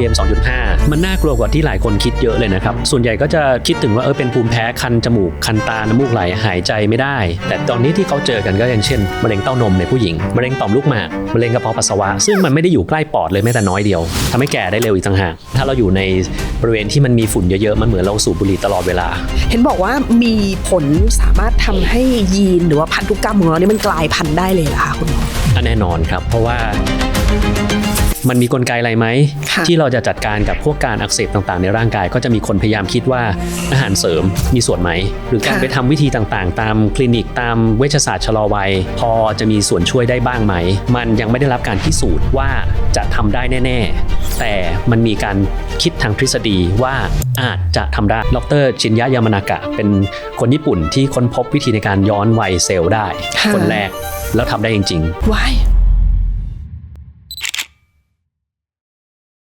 PM 2.5 มันน่ากลัวกว่าที่หลายคนคิดเยอะเลยนะครับ ส่วนใหญ่ก็จะคิดถึงว่าเออเป็นภูมิแพ้คันจมูก คันตา น้ำมูกไหล หายใจไม่ได้ แต่ตอนนี้ที่เขาเจอกันก็อย่างเช่นมะเร็งเต้านมในผู้หญิง มะเร็งต่อมลูกหมาก มะเร็งกระเพาะปัสสาวะ ซึ่งมันไม่ได้อยู่ใกล้ปอดเลยแม้แต่น้อยเดียวทำให้แก่ได้เร็วอีกต่างหาก ถ้าเราอยู่ในบริเวณที่มันมีฝุ่นเยอะๆ มันเหมือนเราสูบบุหรี่ตลอดเวลา เห็นบอกว่ามีผลสามารถทำให้ยีนหรือว่าพันธุกรรมของเราเนี่ยมันกลายพันธุ์ได้เลยเหรอคะคุณหมออันแน่นอนครับ เพราะว่า มันมีกลไกอะไรไหม ค่ะที่เราจะจัดการกับพวกการอักเสบต่างๆ ในร่างกาย ก็จะมีคนพยายามคิดว่าอาหารเสริมมีส่วนไหม หรือการไปทำวิธีต่างๆ ตามคลินิกตามเวชศาสตร์ชะลอวัย พอจะมีส่วนช่วยได้บ้างไหม มันยังไม่ได้รับการพิสูจน์ว่าจะทำได้แน่ ๆ แต่มันมีการคิดทางทฤษฎีว่าอาจจะทำได้ดรชินยะยามานากะ เป็นคนญี่ปุ่นที่ค้นพบวิธีในการย้อนวัยเซลล์ได้ ค่ะ คนแรกแล้วทำได้จริงๆว้าย